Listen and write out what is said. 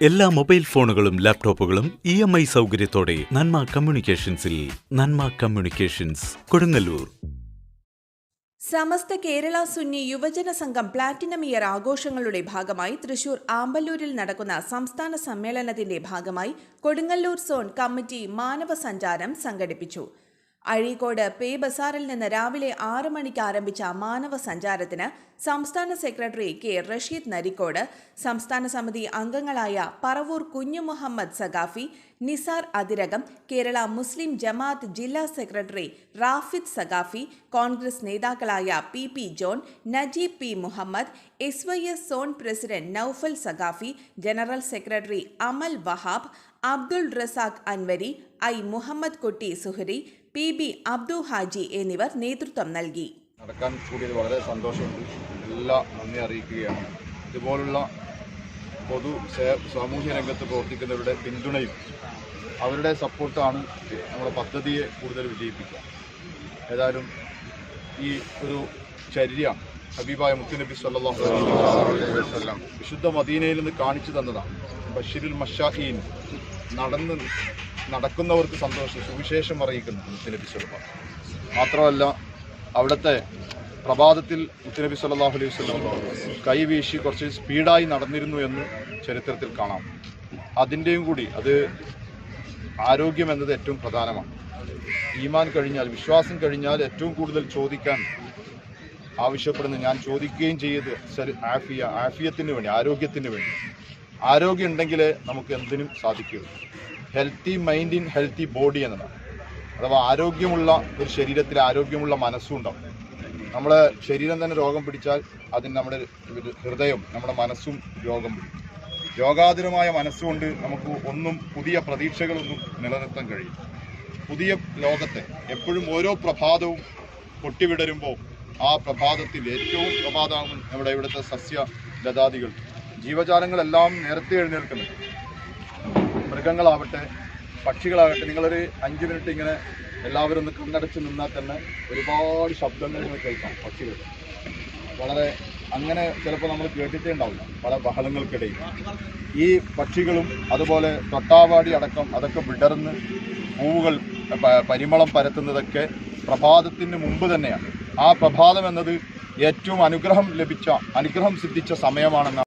എല്ലാ മൊബൈൽ ഫോണുകളും ലാപ്ടോപ്പുകളും ഇ എം ഐ സൗകര്യത്തോടെ നന്മ കമ്മ്യൂണിക്കേഷൻസിൽ Nanma communications Kodungallur. Samastha Kerala Sunni Yuvajana Sangham platinum year ആഘോഷങ്ങളുടെ ഭാഗമായി തൃശൂർ ആമ്പല്ലൂരിൽ നടക്കുന്ന സംസ്ഥാന സമ്മേളനത്തിന്റെ ഭാഗമായി കൊടുങ്ങല്ലൂർ സോൺ കമ്മിറ്റി മാനവ സഞ്ചാരം സംഘടിപ്പിച്ചു. അഴീക്കോട് പേ ബസാറിൽ നിന്ന് രാവിലെ ആറ് മണിക്ക് ആരംഭിച്ച മാനവ സഞ്ചാരത്തിന് സംസ്ഥാന സെക്രട്ടറി കെ റഷീദ് നരിക്കോട് സംസ്ഥാന സമിതി അംഗങ്ങളായ പറവൂർ കുഞ്ഞു മുഹമ്മദ് സഖാഫി നിസാർ അതിരകം കേരള മുസ്ലിം ജമാഅത്ത് ജില്ലാ സെക്രട്ടറി റാഫിദ് സഖാഫി കോൺഗ്രസ് നേതാക്കളായ P P John Najeeb P Muhammad S Y S zone president Noufal Saqafi general secretary Amal Wahab Abdul Razak Anwari I Muhammad Kutty Suhari P B Abdu Haji എന്നിവർ നേതൃത്വം നൽകി. നടക്കാൻ കൂടിയത് വളരെ സന്തോഷമുണ്ട്. എല്ലാ നന്ദി അറിയിക്കുകയാണ്. ഇതുപോലുള്ള പൊതു സാമൂഹ്യ രംഗത്ത് പ്രവർത്തിക്കുന്നവരുടെ പിന്തുണയും അവരുടെ സപ്പോർട്ടാണ് നമ്മുടെ പദ്ധതിയെ കൂടുതൽ വിജയിപ്പിക്കുക. ഏതായാലും ഈ ഒരു ചര്യ ഹബീബായ മുത്തുനബി വസല്ലം വിശുദ്ധ മദീനയിൽ നിന്ന് കാണിച്ചു തന്നതാണ്. ബഷീരുൽ മഷാഹീൻ നടന്ന് നടക്കുന്നവർക്ക് സന്തോഷം സുവിശേഷം അറിയിക്കുന്നു മുത്തുനബി സല്ലല്ലാഹു മാത്രമല്ല അവിടുത്തെ പ്രഭാതത്തിൽ മുത്തുനബി സല്ലല്ലാഹു അലൈഹി വസല്ലം കൈവീശി കുറച്ച് സ്പീഡായി നടന്നിരുന്നു എന്ന് ചരിത്രത്തിൽ കാണാം. അതിന്റെയും കൂടി അത് ആരോഗ്യം എന്നത് ഏറ്റവും പ്രധാനമാണ്. ഈമാൻ കഴിഞ്ഞാൽ വിശ്വാസം കഴിഞ്ഞാൽ ഏറ്റവും കൂടുതൽ ചോദിക്കാൻ ആവശ്യപ്പെടുന്ന ഞാൻ ചോദിക്കുകയും ചെയ്ത് ആഫിയ ആഫിയത്തിന് വേണ്ടി ആരോഗ്യത്തിന് വേണ്ടി. ആരോഗ്യം ഉണ്ടെങ്കിൽ നമുക്ക് എന്തിനും സാധിക്കുകയുള്ളൂ. Healthy mind in healthy body എന്നതാണ്. അഥവാ ആരോഗ്യമുള്ള ഒരു ശരീരത്തിൽ ആരോഗ്യമുള്ള മനസ്സും ഉണ്ടാവും. നമ്മുടെ ശരീരം തന്നെ രോഗം പിടിച്ചാൽ അതിന് നമ്മുടെ ഹൃദയം നമ്മുടെ മനസ്സും രോഗം പിടിക്കും. രോഗാതുരമായ മനസ്സുകൊണ്ട് നമുക്ക് ഒന്നും പുതിയ പ്രതീക്ഷകളൊന്നും നിലനിർത്താൻ കഴിയും പുതിയ ലോകത്തെ എപ്പോഴും ഓരോ പ്രഭാതവും പൊട്ടിവിടരുമ്പോൾ ആ പ്രഭാതത്തിൽ ഏറ്റവും പ്രഭാതമാകും നമ്മുടെ ഇവിടുത്തെ സസ്യ ലതാദികൾ ജീവജാലങ്ങളെല്ലാം നേരത്തെ എഴുന്നേൽക്കുന്നത്. മൃഗങ്ങളാവട്ടെ പക്ഷികളാകട്ടെ നിങ്ങളൊരു അഞ്ച് മിനിറ്റ് ഇങ്ങനെ എല്ലാവരും ഒന്ന് കണ്ണടച്ച് നിന്നാൽ തന്നെ ഒരുപാട് ശബ്ദങ്ങൾ നിങ്ങൾ കേൾക്കാം പക്ഷികൾ. വളരെ അങ്ങനെ ചിലപ്പോൾ നമ്മൾ കേട്ടിട്ടേ ഉണ്ടാവില്ല പല ബഹളങ്ങൾക്കിടയിൽ. ഈ പക്ഷികളും അതുപോലെ തൊട്ടാവാടി അടക്കം അതൊക്കെ വിടർന്ന് പൂവുകൾ പരിമളം പരത്തുന്നതൊക്കെ പ്രഭാതത്തിന് മുമ്പ് തന്നെയാണ്. ആ പ്രഭാതം എന്നത് ഏറ്റവും അനുഗ്രഹം ലഭിച്ച അനുഗ്രഹം സിദ്ധിച്ച സമയമാണെന്നാണ്